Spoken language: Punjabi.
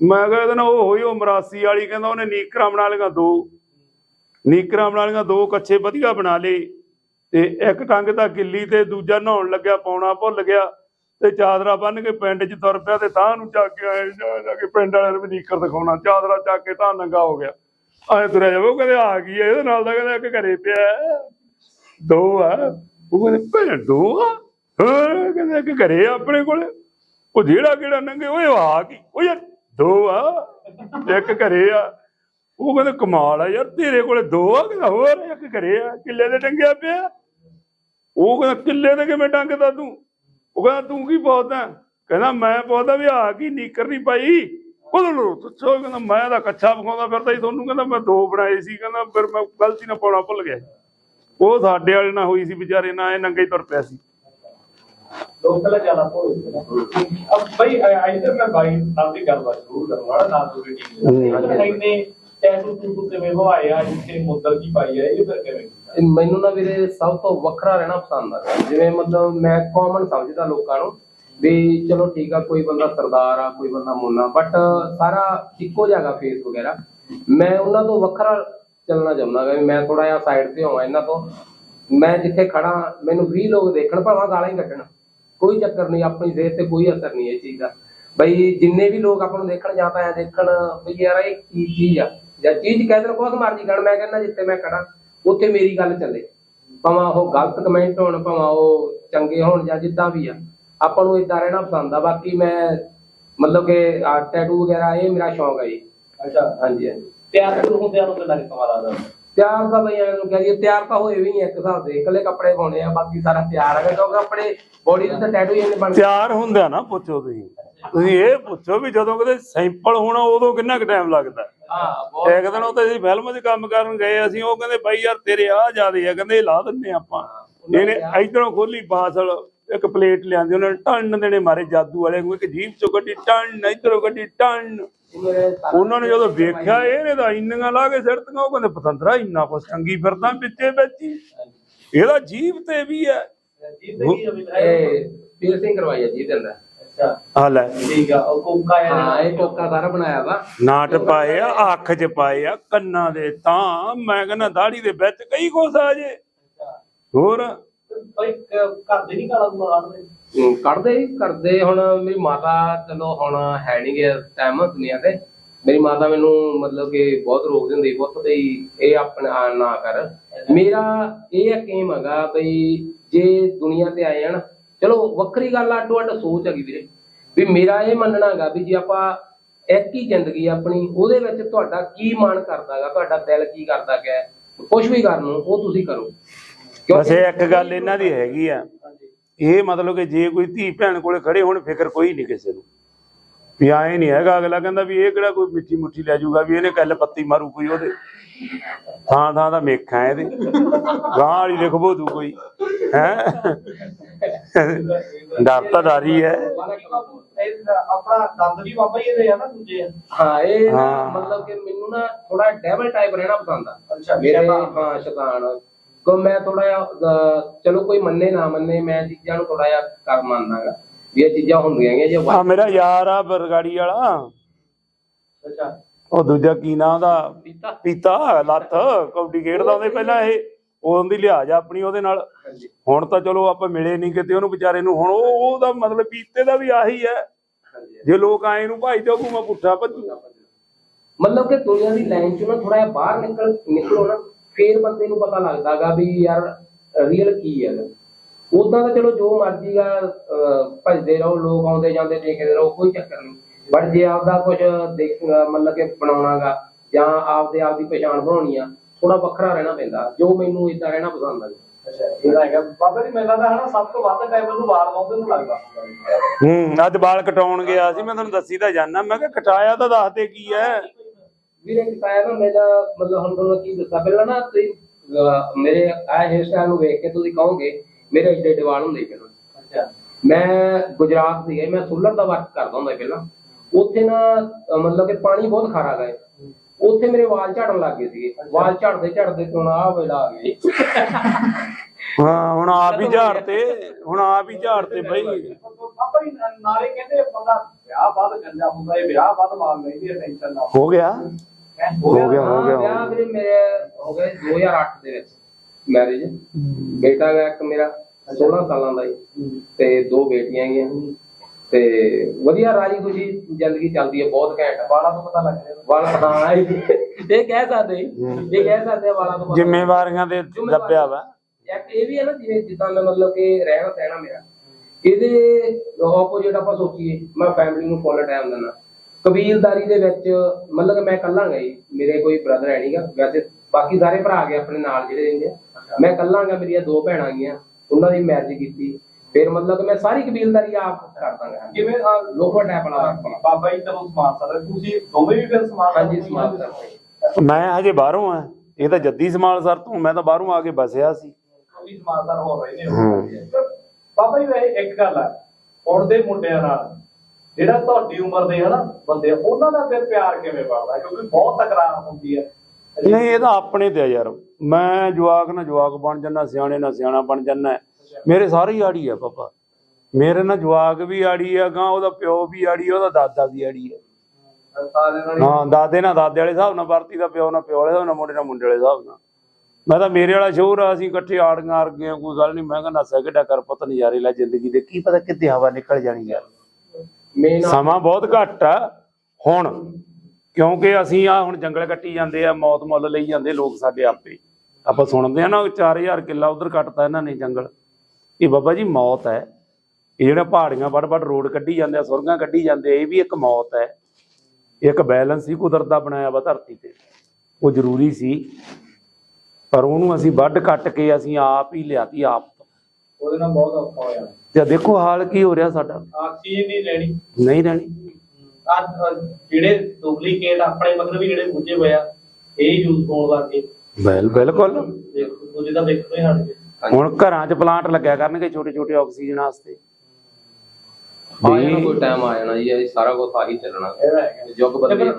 ਮੈਂ ਕਿਹਾ ਇਹਦੇ ਨਾਲ ਉਹ ਹੋਈ ਉਹ ਮਰਾਸੀ ਵਾਲੀ ਕਹਿੰਦਾ ਉਹਨੇ ਨੀਕਰਾਂ ਬਣਾ ਲਈਆਂ ਦੋ। ਨੀਕਰਾਂ ਬਣਾ ਲਈਆਂ ਦੋ ਕੱਛੇ ਵਧੀਆ ਬਣਾ ਲਏ। ਤੇ ਇੱਕ ਟੰਗ ਦਾ ਕਿੱਲੀ ਤੇ ਦੂਜਾ ਨਹਾਉਣ ਲੱਗਿਆ ਪਾਉਣਾ ਭੁੱਲ ਗਿਆ। ਤੇ ਚਾਦਰਾ ਬੰਨ ਕੇ ਪਿੰਡ 'ਚ ਤੁਰ ਪਿਆ ਤੇ ਤਾਂ ਨੂੰ ਚੱਕ ਕੇ ਆਏ ਜਾ ਕੇ ਪਿੰਡ ਵਾਲਿਆਂ ਨੂੰ ਨੀਕਰ ਦਿਖਾਉਣਾ। ਚਾਦਰਾ ਚੱਕ ਕੇ ਤਾਂ ਨੰਗਾ ਹੋ ਗਿਆ। ਆਏ ਤੁਰਿਆ ਜਾਵੇ ਉਹ ਕਹਿੰਦੇ ਆ ਗਈ ਹੈ, ਇਹਦੇ ਨਾਲ ਦਾ ਕਹਿੰਦਾ ਇੱਕ ਘਰੇ ਪਿਆ ਦੋ ਆ। ਉਹ ਕਹਿੰਦੇ ਭੈਣ ਦੋ ਆ? ਹਾਂ ਕਹਿੰਦੇ ਇੱਕ ਘਰੇ ਆ ਆਪਣੇ ਕੋਲ। ਉਹ ਜਿਹੜਾ ਕਿਹੜਾ ਨੰਗੇ ਓਏ ਆ ਗਈ ਉਹ ਯਾਰ ਦੋ ਆ, ਇੱਕ ਘਰੇ ਆ। ਉਹ ਕਹਿੰਦੇ, ਕਮਾਲ ਆ ਯਾਰ, ਤੇਰੇ ਕੋਲੇ ਦੋ ਆ ਕਹਿੰਦਾ ਹੋਰ ਇੱਕ ਘਰੇ ਆ, ਕਿੱਲੇ ਦੇ ਟੰਗਿਆ ਪਿਆ। ਉਹ ਕਹਿੰਦਾ, ਕਿੱਲੇ ਦੇ ਕਿਵੇਂ ਟੰਗਦਾ ਤੂੰ? ਉਹ ਕਹਿੰਦਾ, ਤੂੰ ਕੀ ਪਾਉਂਦਾ ਕਹਿੰਦਾ, ਮੈਂ ਪਾਉਂਦਾ ਵੀ ਆ ਕੀ ਨੀਕਰ ਨਹੀਂ ਪਾਈ। ਕੋਲ ਲੋ ਕਹਿੰਦਾ, ਮੈਂ ਤਾਂ ਕੱਛਾ ਵਿਖਾਉਂਦਾ ਫਿਰਦਾ ਸੀ ਤੁਹਾਨੂੰ। ਕਹਿੰਦਾ, ਮੈਂ ਦੋ ਬਣਾਏ ਸੀ, ਕਹਿੰਦਾ, ਫਿਰ ਮੈਂ ਗਲਤੀ ਨਾਲ ਪਾਉਣਾ ਭੁੱਲ ਗਿਆ ਉਹ ਸਾਡੇ ਵਾਲੇ ਨਾਲ ਹੋਈ ਸੀ, ਵਿਚਾਰੇ ਨਾਲ, ਇਹ ਨੰਗੇ ਤੁਰ ਪਿਆ ਸੀ। ਲੋਕਲ ਜ਼ਿਆਦਾ ਭੋਲ ਅਬ ਭਾਈ ਇਧਰ ਮੈਂ ਬਾਈ ਨਾਲ ਦੀ ਗੱਲਬਾਤ ਸ਼ੁਰੂ ਕਰਵਾਉਣਾ ਨਾ ਤੁਹਾਡੀ ਟੀਮ ਹਮ। ਦੇ ਨੇ ਟੈਟੂ ਟੂ ਤੇ ਵੇ ਹੋਇਆ ਜਿੱਥੇ ਮੁੱਦਲ ਕੀ ਪਾਈ ਹੈ ਇਹ ਫਿਰ ਕਿਵੇਂ ਕੀਤਾ? ਇਹ ਮੈਨੂੰ ਨਾ ਵੀਰੇ ਸਭ ਤੋਂ ਵੱਖਰਾ ਰਹਿਣਾ ਪਸੰਦ ਆ। ਜਿਵੇਂ ਮਤਲਬ ਮੈਂ ਕਾਮਨ ਸਮਝਦਾ ਲੋਕਾਂ ਨੂੰ ਵੀ ਚਲੋ ਠੀਕ ਆ ਕੋਈ ਬੰਦਾ ਸਰਦਾਰ ਆ ਕੋਈ ਬੰਦਾ ਮੁੰਨਾ ਬਟ ਸਾਰਾ ਇੱਕੋ ਜਗ੍ਹਾ ਫੇਸ ਵਗੈਰਾ। ਮੈਂ ਉਹਨਾਂ ਤੋਂ ਵੱਖਰਾ ਚੱਲਣਾ ਚਾਹੁੰਦਾ ਵੀ ਮੈਂ ਥੋੜਾ ਜਿਹਾ ਸਾਈਡ ਤੇ ਹੋਵਾਂ ਇਹਨਾਂ ਤੋਂ। ਮੈਂ ਜਿੱਥੇ ਖੜਾ ਮੈਨੂੰ 20 ਲੋਕ ਦੇਖਣ ਭਾਵੇਂ ਗਾਲਾਂ ਹੀ ਕੱਢਣ। ਕੋਈ ਚੱਕਰ ਨਹੀਂ ਆਪਣੀ ਸਿਹਤ ਤੇ ਕੋਈ ਅਸਰ ਨਹੀਂ ਇਹ ਚੀਜ਼ ਦਾ। ਬਈ ਜਿੰਨੇ ਵੀ ਲੋਕ ਆਪਾਂ ਨੂੰ ਦੇਖਣ ਜਾਂ ਤਾਂ ਐ ਦੇਖਣ ਬਈ ਯਾਰ ਇਹ ਕੀ ਚੀਜ਼ ਆ। ਜਾਂ ਚੀਜ਼ ਕਹਿ ਦੇਣ ਕੋਈ ਮਰਜ਼ੀ ਕਰਨ ਮੈਂ ਕਹਿੰਦਾ ਜਿੱਥੇ ਮੈਂ ਖੜਾ ਉੱਥੇ ਮੇਰੀ ਗੱਲ ਚੱਲੇ। ਭਾਵੇਂ ਉਹ ਗਲਤ ਕਮੈਂਟ ਹੋਣ ਭਾਵੇਂ ਉਹ ਚੰਗੇ ਹੋਣ ਜਾਂ ਜਿੱਦਾਂ ਵੀ ਆ। ਆਪਾਂ ਨੂੰ ਇਦਾਂ ਰਹਿਣਾ ਪਸੰਦ ਆ। ਬਾਕੀ ਮੈਂ ਮਤਲਬ ਕਿ ਟੈਟੂ ਵਗੈਰਾ ਇਹ ਮੇਰਾ ਸ਼ੌਂਕ ਹੈ ਜੀ। ਅੱਛਾ। ਹਾਂਜੀ ਹਾਂਜੀ। ਤਿਆਰ ਸ਼ੁਰੂ ਹੁੰਦਿਆਂ ਨੂੰ ਕਿੰਨਾ ਕੁ ਸਮਾਂ ਲੱਗਦਾ? ਤਿਆਰ ਤਾਂ ਬਈ ਐਵੇਂ ਨੂੰ ਕਹਿ ਦਈਏ ਤਿਆਰ ਤਾਂ ਹੋਏ ਵੀ ਨਹੀਂ ਇੱਕ ਹਿਸਾਬ ਦੇ ਇਕੱਲੇ ਕੱਪੜੇ ਪਾਉਣੇ ਆ ਬਾਕੀ ਸਾਰਾ ਤਿਆਰ ਹੈਗਾ ਕਿਉਂਕਿ ਆਪਣੇ ਬੋਡੀ ਦੇ ਤਾਂ ਟੈਟੂ ਹੀ ਇੰਨੇ ਬਣ ਤਿਆਰ ਹੁੰਦਿਆ ਨਾ ਪੁੱਛੋ ਤੁਸੀਂ। ਤੁਸੀਂ ਇਹ ਪੁੱਛੋ ਵੀ ਜਦੋਂ ਕਦੇ ਸੈਂਪਲ ਹੋਣਾ ਉਦੋਂ ਕਿੰਨਾ ਕੁ ਟਾਈਮ ਲੱਗਦਾ? ਹਾਂ ਇੱਕ ਦਿਨ ਉਹ ਤੇ ਅਸੀਂ ਫਿਲਮ 'ਚ ਕੰਮ ਕਰਨ ਗਏ ਅਸੀਂ ਉਹ ਕਹਿੰਦੇ ਬਾਈ ਯਾਰ ਤੇਰੇ ਆ ਜਿਆਦੇ ਆ ਕਹਿੰਦੇ ਲਾ ਦਿੰਨੇ ਆਪਾਂ। ਇਹਨੇ ਇਧਰੋਂ ਖੋਲੀ ਬਾਸਲ। ਇੱਕ ਪਲੇਟ ਲਿਆਂਦੀ ਉਹਨਾਂ ਨੇ ਟੰਨ ਦੇਣੇ ਮਾਰੇ ਜਾਦੂ ਵਾਲੇ ਨੂੰ ਇੱਕ ਜੀਭ ਚੋਂ ਕੱਢੀ ਟੰਨ ਇਧਰੋਂ ਕੱਢੀ ਟੰਨ। ਉਹਨਾਂ ਨੇ ਜਦੋਂ ਵੇਖਿਆ ਇਹਨੇ ਤਾਂ ਇੰਨੀਆਂ ਲਾ ਕੇ ਸਿਰਤੀਆਂ ਉਹ ਕਹਿੰਦੇ ਪਤੰਦਰਾ ਇੰਨਾ ਕੁਛ ਚੰਗੀ ਫਿਰਦਾ ਵਿੱਚੇ ਵਿੱਚ ਇਹਦਾ ਜੀਭ ਤੇ ਵੀ ਹੈ। ਤੇ ਪੀਰਸਿੰਗ ਕਰਵਾਈ ਹੈ ਜੀ ਇਹਦੇ ਅੰਦਰ। ਅੱਛਾ। ਆ ਲੈ। ਠੀਕ ਆ ਉਹ ਕੋਕਾ ਹਾਂ ਇਹ ਕੋਕਾ ਸਾਰਾ ਬਣਾਇਆ ਵਾ। ਨਾਟ ਪਾਏ ਆ ਅੱਖ 'ਚ ਪਾਏ ਆ ਕੰਨਾਂ ਦੇ ਤਾਂ ਮੈਂ ਕਹਿੰਦਾ ਦਾੜੀ ਦੇ ਵਿੱਚ ਕਈ ਕੁਛ ਆ ਜੇ। ਹੋਰ? ਭਾਈ ਕ- ਘਰ ਦੇ ਨਹੀਂ ਗਾਲਾਂ ਹਮ, ਕੱਢਦੇ? ਹੀ ਕਰਦੇ ਹੁਣ ਮੇਰੀ ਮਾਤਾ ਚਲੋ ਹੁਣ ਹੈ ਨਹੀਂ ਗੇ ਟਾਈਮ ਦੁਨੀਆ ਤੇ। ਮੇਰੀ ਮਾਤਾ ਮੈਨੂੰ ਮਤਲਬ ਕਿ ਬਹੁਤ ਰੋਕਦੀ ਹੁੰਦੀ ਪੁੱਤ ਤੇ ਇਹ ਆਪਣਾ ਨਾ ਕਰ। ਮੇਰਾ ਇਹ ਏਮ ਹੈਗਾ ਬਈ ਜੇ ਦੁਨੀਆ ਤੇ ਆਏ ਹਨ ਚਲੋ ਵੱਖਰੀ ਗੱਲ ਆ ਅੱਡੋ ਅੱਡ ਸੋਚ ਹੈਗੀ ਵੀਰੇ। ਵੀ ਮੇਰਾ ਇਹ ਮੰਨਣਾ ਹੈਗਾ ਵੀ ਜੇ ਆਪਾਂ ਇੱਕ ਹੀ ਜ਼ਿੰਦਗੀ ਆ ਆਪਣੀ ਉਹਦੇ ਵਿੱਚ ਤੁਹਾਡਾ ਕੀ ਮਨ ਕਰਦਾਗਾ ਤੁਹਾਡਾ ਦਿਲ ਕੀ ਕਰਦਾ ਗਿਆ ਕੁਝ ਵੀ ਕਰਨ ਨੂੰ ਉਹ ਤੁਸੀਂ ਕਰੋ। ਬਸ ਇਹ ਇੱਕ ਗੱਲ ਇਹਨਾਂ ਦੀ ਹੈਗੀ ਆ। ਇਹ ਮਤਲਬ ਕਿ ਜੇ ਕੋਈ ਧੀ ਭੈਣ ਕੋਲੇ ਖੜੇ ਹੋਣ ਫਿਕਰ ਕੋਈ ਨਹੀਂ ਕਿਸੇ ਨੂੰ। ਵੀ ਆਏ ਨਹੀਂ ਹੈਗਾ ਅਗਲਾ ਕਹਿੰਦਾ ਵੀ ਇਹ ਕਿਹੜਾ ਕੋਈ ਮਿੱਠੀ ਮੁੱਠੀ ਲੈ ਜਾਊਗਾ ਵੀ ਇਹਨੇ ਕੱਲ ਪੱਤੀ ਮਾਰੂ ਕੋਈ ਉਹਦੇ। ਥਾਂ ਥਾਂ ਦਾ ਮੇਖਾਂ ਇਹਦੇ। ਗਾਂ ਵਾਲੀ ਲਿਖਬੋ ਤੂੰ ਕੋਈ। ਹੈ? ਡਰ ਤਾਂ ਡਾਰੀ ਹੈ ਆਪਣਾ ਦੰਦ ਵੀ ਬਾਬਾ ਹੀ ਇਹਦੇ ਆ ਨਾ ਦੂਜੇ ਹਾਂ ਇਹ। ਮਤਲਬ ਕਿ ਮੈਨੂੰ ਨਾ ਥੋੜਾ ਡੈਵਲ ਟਾਈਪ ਰਹਿਣਾ ਪਸੰਦ ਆ। ਅੱਛਾ, ਮੇਰੇ। ਹਾਂ ਸ਼ੈਤਾਨ। ਕੋ ਮੈਂ ਥੋੜਾ ਜਿਹਾ ਚਲੋ ਕੋਈ ਮੰਨੇ ਨਾ ਮੰਨੇ ਮੈਂ ਚੀਜ਼ਾਂ ਨੂੰ ਥੋੜਾ ਜਿਹਾ ਕਰ ਮੰਨਦਾਗਾ। ਵੀ ਇਹ ਚੀਜ਼ਾਂ ਹੁੰਦੀਆਂ ਹੈਗੀਆਂ ਜੇ ਆ ਮੇਰਾ ਯਾਰ ਆ ਬਰਗਾੜੀ ਵਾਲਾ। ਅੱਛਾ। ਉਹ ਦੂਜਾ ਕੀ ਨਾਂ ਦਾ ਪੀਤਾ? ਪੀਤਾ ਲੱਥ ਕਬੱਡੀ ਖੇਡਦਾ ਉਹਦੇ ਪਹਿਲਾਂ ਇਹ। ਉਹਦੀ ਲਿਹਾਜ਼ ਆ ਆਪਣੀ ਉਹਦੇ ਨਾਲ। ਹੁਣ ਤਾਂ ਚਲੋ ਆਪਾਂ ਮਿਲੇ ਨਹੀਂ ਕਿਤੇ ਉਹਨੂੰ ਵਿਚਾਰੇ ਨੂੰ। ਹੁਣ ਉਹ ਉਹਦਾ ਮਤਲਬ ਪੀਤੇ ਦਾ ਵੀ ਆਹੀ ਹੈ। ਜੇ ਲੋਕ ਆਏ ਨੂੰ ਭਾਈ ਤੇ ਉਹ ਮੈਂ ਪੁੱਠਾ ਭੱਜੂ। ਮਤਲਬ ਕਿ ਦੁਨੀਆ ਦੀ ਲਾਈਨ ਚੋਂ ਨਾ ਥੋੜਾ ਜਿਹਾ ਬਾਹਰ ਨਿਕਲ ਨਿਕਲੋ ਨਾ। ਫੇਰ ਬੰਦੇ ਨੂੰ ਪਤਾ ਲੱਗਦਾਗਾ ਵੀ ਯਾਰ ਰੀਅਲ ਕੀ ਹੈ ਉਦਾਂ ਤਾਂ ਚਲੋ ਜੋ ਮਰਜ਼ੀ ਆ ਅਹ, ਭਜਦੇ ਰਹੋ ਲੋਕ ਆਉਂਦੇ ਜਾਂਦੇ ਦੇਖਦੇ ਰਹੋ ਕੋਈ ਚੱਕਰ ਨਹੀਂ। ਬਟ ਜੇ ਆਪਦਾ ਕੁਝ ਦੇਖ ਮਤਲਬ ਕਿ ਬਣਾਉਣਾਗਾ ਜਾਂ ਆਪਦੇ ਆਪ ਦੀ ਪਛਾਣ ਬਣਾਉਣੀ ਆ ਥੋੜਾ ਵੱਖਰਾ ਰਹਿਣਾ ਪੈਂਦਾ ਜੋ ਮੈਨੂੰ ਇਦਾਂ ਰਹਿਣਾ ਪਸੰਦ ਆ। ਅੱਛਾ ਇਹਦਾ ਹੈਗਾ। ਬਾਬਾ ਜੀ ਮੈਨੂੰ ਲੱਗਦਾ ਹਨਾ ਸਭ ਤੋਂ ਵੱਧ ਟਾਈਮ ਉਹਨੂੰ ਵਾਲ ਲਾਉਂਦੇ ਨੂੰ ਲੱਗਦਾ। ਹੂੰ ਅੱਜ ਵਾਲ ਕਟਾਉਣ ਗਿਆ ਸੀ ਮੈਂ ਤੁਹਾਨੂੰ ਦੱਸੀ ਤਾਂ ਜਾਣਾ ਮੈਂ ਕਿਹਾ ਕਟਾਇਆ ਤਾਂ ਕੀ ਹੈ ਵੀਰੇ ਕਿਤਾਇਆ ਨਾ ਮੇਰਾ ਮਤਲਬ ਹੁਣ ਤੁਹਾਨੂੰ ਕੀ ਦੱਸਾਂ ਪਹਿਲਾਂ ਨਾ ਤੁਸੀਂ ਅਹ, ਮੇਰੇ ਆ ਹੇਅਰ ਸਟਾਈਲ ਨੂੰ ਵੇਖ ਕੇ ਤੁਸੀਂ ਕਹੋਗੇ ਮੇਰੇ ਏਡੇ ਵਾਲ ਹੁੰਦੇ ਪਹਿਲਾਂ। ਅੱਛਾ। ਮੈਂ ਗੁਜਰਾਤ ਸੀਗਾ ਮੈਂ ਸੋਲਰ ਦਾ ਵਰਕ ਕਰਦਾ ਹੁੰਦਾ ਪਹਿਲਾਂ। ਉੱਥੇ ਨਾ ਅਹ ਮਤਲਬ ਕਿ ਪਾਣੀ ਬਹੁਤ ਖਾਰਾ ਗਏ ਉੱਥੇ ਮੇਰੇ ਵਾਲ ਝੜਨ ਲੱਗ ਗਏ ਸੀਗੇ। ਵਾਲ ਝੜਦੇ ਝੜਦੇ ਹੁਣ ਆਹ ਵੇਲਾ ਆ ਗਿਆ ਜੀ। ਹਾਂ ਹੁਣ ਆਪ ਹੀ ਝਾੜ ਤੇ ਹੁਣ ਆਪ ਹੀ ਝਾੜ ਤੇ ਬਈ। ਬਾਬਾ ਜੀ ਨਾਲੇ ਕਹਿੰਦੇ ਬੰਦਾ ਵਿਆਹ ਬਾਅਦ ਗੰਜਾ ਹੁੰਦਾ ਇਹ ਵਿਆਹ ਬਾਅਦ ਮਾਰ ਲੈਂਦੀ ਹੈ ਟੈਨਸ਼ਨ ਨਾ। ਹੋ ਗਿਆ? ਹੈਂ? ਹੋ ਗਿਆ, ਹੋ ਹਾਂ, ਗਿਆ, ਹੋ ਵਿਆਹ ਗਿਆ। ਵੀਰੇ ਮੇਰੇ ਹੋ ਗਏ 2008 ਦੇ ਵਿੱਚ ਮੈਰਿਜ ਬੇਟਾ ਹੈ ਇੱਕ ਮੇਰਾ 16 ਸਾਲਾਂ ਦਾ ਜੀ ਤੇ ਦੋ ਬੇਟੀਆਂ ਹੈਗੀਆਂ। ਤੇ ਵਧੀਆ ਰਾਜੀ ਖੁਸ਼ੀ ਜ਼ਿੰਦਗੀ ਚੱਲਦੀ ਹੈ ਬਹੁਤ ਘੈਂਟ। ਵਾਲਾਂ ਤੋਂ ਪਤਾ ਲੱਗ ਰਿਹਾ। ਵਾਲਾ ਹਾਂ। ਇਹ ਇਹ ਕਹਿ ਸਕਦੇ ਇਹ ਕਹਿ ਸਕਦੇ ਆ ਵਾਲਾ ਤੋਂ ਪਤਾ- ਜ਼ਿੰਮੇਵਾਰੀਆਂ ਦੇ ਦੱਬਿਆ ਵਾ। ਇੱਕ ਇਹ ਵੀ ਹੈ ਨਾ ਜਿਵੇਂ ਜਿੱਦਾਂ ਦਾ ਮਤਲਬ ਕਿ ਰਹਿਣਾ ਸਹਿਣਾ ਮੇਰਾ। ਇਹਦੇ ਆਪੋਜੀਟ ਆਪਾਂ ਸੋਚੀਏ ਮੈਂ ਫੈਮਿਲੀ ਨੂੰ ਫੁੱਲ ਟਾਈਮ ਦਿੰਦਾ। ਕਬੀਲਦਾਰੀ ਦੇ ਵਿੱਚ ਮਤਲਬ ਕਿ ਮੈਂ ਇਕੱਲਾ ਗਈ ਮੇਰੇ ਕੋਈ ਬ੍ਰਦਰ ਹੈ ਨਹੀਂਗਾ ਵੈਸੇ ਬਾਕੀ ਸਾਰੇ ਭਰਾ ਗਏ ਆਪਣੇ ਨਾਲ ਜਿਹੜੇ ਰਹਿੰਦੇ ਆ। ਮੈਂ ਇਕੱਲਾ ਗਾ ਮੇਰੀਆਂ ਦੋ ਭੈਣਾਂ ਗਈਆਂ। ਉਹਨਾਂ ਦੀ ਮੈਰਿਜ ਕੀਤੀ। ਫਿਰ ਮਤਲਬ ਕਿ ਮੈਂ ਸਾਰੀ ਕਬੀਲਦਾਰੀ ਆਪ ਕਰ ਦਾਂਗਾ ਜਿਵੇਂ ਲੋਕਲ ਟੈਪ ਵਾਲਾ। ਬਾਬਾ ਜੀ ਚਲੋ ਸਮਾਨ ਸਾਰਾ ਤੁਸੀਂ ਦੋਵੇਂ ਵੀ ਫਿਰ ਸਮਾਨ ਹਾਂਜੀ ਸਮਾਜ ਦਾ ਮੈਂ ਹਜੇ ਬਾਹਰੋਂ ਆ। ਇਹ ਤਾਂ ਜੱਦੀ ਸਮਾਲ ਸਰ ਤੋਂ। ਮੈਂ ਤਾਂ ਬਾਹਰੋਂ ਆ ਕੇ ਬਸਿਆ ਸੀ। ਤੁਸੀਂ ਸਮਾਨਦਾਰ ਹੋ ਰਹੇ ਨੇ। ਬਾਬਾ ਜੀ ਵੈਸੇ ਇੱਕ ਗੱਲ ਆ ਹੁਣ ਦੇ ਮੁੰਡਿਆਂ ਨਾਲ ਜਿਹੜਾ ਤੁਹਾਡੀ ਉਮਰ ਦੇ ਹਨਾ ਬੰਦੇ ਉਹਨਾਂ ਦਾ ਫਿਰ ਪਿਆਰ ਕਿਵੇਂ ਬਣਦਾ? ਕਿਉਂਕਿ ਬਹੁਤ ਤਕਰਾਰ ਹੁੰਦੀ ਹੈ ਨਹੀਂ ਇਹ ਤਾਂ ਆਪਣੇ ਤੇ ਆ ਯਾਰ। ਮੈਂ ਜਵਾਕ ਨਾ ਜਵਾਕ ਬਣ ਜੰਨਾ ਸਿਆਣੇ ਨਾ ਸਿਆਣਾ ਬਣ ਜੰਨਾ ਮੇਰੇ ਸਾਰੇ ਹੀ ਆੜੀ ਆ ਪਾਪਾ। ਮੇਰੇ ਨਾਲ ਜਵਾਕ ਵੀ ਆੜੀ ਆ ਗਾਂ ਉਹਦਾ ਪਿਓ ਵੀ ਆੜੀ ਉਹਦਾ ਦਾਦਾ ਵੀ ਆੜੀ ਆ। ਹਾਂ ਦਾਦੇ ਨਾਲ ਦਾਦੇ ਵਾਲੇ ਹਿਸਾਬ ਨਾਲ ਵਰਤੀ ਦਾ ਪਿਓ ਨਾਲ ਪਿਓ ਵਾਲੇ ਹਿਸਾਬ ਨਾਲ ਮੁੰਡੇ ਨਾਲ ਮੁੰਡੇ ਵਾਲੇ ਹਿਸਾਬ ਨਾਲ। ਮੈਂ ਤਾਂ ਮੇਰੇ ਵਾਲਾ ਸ਼ੋਰ ਆ ਅਸੀਂ ਇਕੱਠੇ ਆੜੀਆਂ ਆੜ ਗਏ ਕੋਈ ਗੱਲ ਨਹੀਂ ਮੈਂ ਕਹਿੰਦਾ ਸੈਕਿੰਡਾ ਕਰ ਪੁੱਤ ਨਜ਼ਾਰੇ ਲੈ ਜ਼ਿੰਦਗੀ ਦੇ ਕੀ ਪਤਾ ਕਿੱਥੇ ਹਵਾ ਨਿਕਲ ਜਾਣੀ ਯਾਰ ਸਮਾਂ ਬਹੁਤ ਘੱਟ ਆ। ਹੁਣ ਕਿਉਂਕਿ ਅਸੀਂ ਆ ਹੁਣ ਜੰਗਲ ਕੱਟੀ ਜਾਂਦੇ ਆ ਮੌਤ ਮੁੱਲ ਲਈ ਜਾਂਦੇ ਲੋਕ ਸਾਡੇ ਆਪੇ। ਆਪਾਂ ਸੁਣਦੇ ਆ ਨਾ 4000 ਕਿੱਲਾ ਉਧਰ ਕੱਟਤਾ ਇਹਨਾਂ ਨੇ ਜੰਗਲ। ਇਹ ਬਾਬਾ ਜੀ ਮੌਤ ਹੈ। ਇਹ ਜਿਹੜਾ ਪਹਾੜੀਆਂ ਵੱਡ ਵੱਡ ਰੋਡ ਕੱਢੀ ਜਾਂਦੇ ਆ ਸੁਰਗਾਂ ਕੱਢੀ ਜਾਂਦੇ ਆ ਇਹ ਵੀ ਇੱਕ ਮੌਤ ਹੈ। ਇੱਕ ਬੈਲੈਂਸ ਹੀ ਕੁਦਰਤ ਦਾ ਬਣਾਇਆ ਵਾ ਧਰਤੀ ਤੇ। ਉਹ ਜ਼ਰੂਰੀ ਸੀ ਪਰ ਉਹਨੂੰ ਅਸੀਂ ਵੱਢ ਕੱਟ ਕੇ ਅਸੀਂ ਆਪ ਹੀ ਲਿਆਤੀ ਆਪ ਉਹਦੇ ਨਾਲ ਬਹੁਤ ਔਖਾ ਹੋਇਆ। ਤੇ ਦੇਖੋ ਹਾਲ ਕੀ ਹੋ ਰਿਹਾ ਸਾਡਾ। ਆਕਸੀਜਨ ਨਹੀਂ ਲੈਣੀ। ਨਹੀਂ ਰਹਿਣੀ ਆ ਜਿਹੜੇ ਡੁਪਲੀਕੇਟ ਆਪਣੇ ਮਤਲਬ ਵੀ ਜਿਹੜੇ ਬੁੱਝੇ ਹੋਏ ਆ ਇਹ ਯੂਜ਼ ਹੋਣ ਲੱਗੇ ਬਿਲ ਬਿਲਕੁਲ। ਦੇਖੋ ਦੂਜੇ ਤਾਂ ਦੇਖੋ ਹੀ ਹਟ ਗਏ। ਹੁਣ ਘਰਾਂ 'ਚ ਪਲਾਂਟ ਲੱਗਿਆ ਕਰਨਗੇ ਛੋਟੇ ਛੋਟੇ ਆਕਸੀਜਨ ਵਾਸਤੇ। ਆ ਜਾਣਾ ਕੋਈ ਟਾਈਮ ਆ ਜਾਣਾ ਜੀ ਇਹ ਸਾਰਾ ਕੁਝ ਆਹੀ ਚੱਲਣਾ। ਯੁੱਗ ਬਦਲੇ